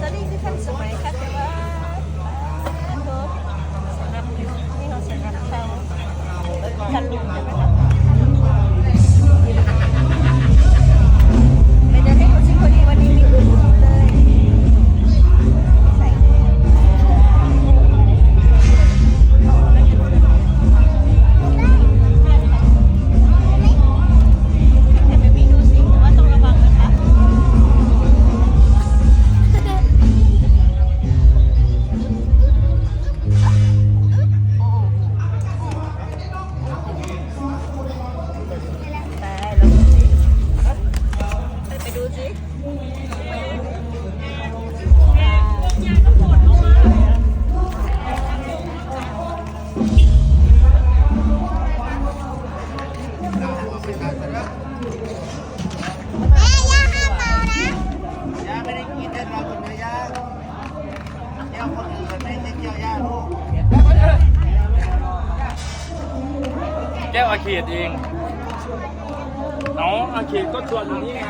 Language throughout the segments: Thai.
สลิงที่ทันสมัยค่ะแต่ว่าสำหรับนี่เขาสรับกันลุกใช่ไหมคะ อาเขตเองน้องอาเขตก็ชวนอยู่นี่ไง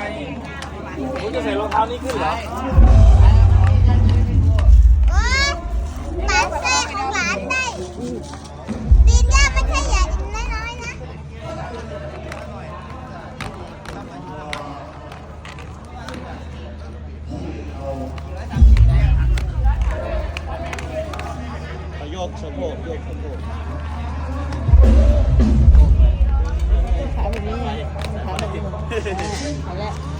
ผมจะใส่รองเท้านี้ขึ้นเหรอมันใส่หลานได้ตีนย่าไม่ใช่ใหญ่น้อยนะ โยกสะโพกโยกชะโพก 嗯好嘞。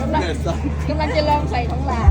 กำลังกำลังจะลองใส่ของหลาน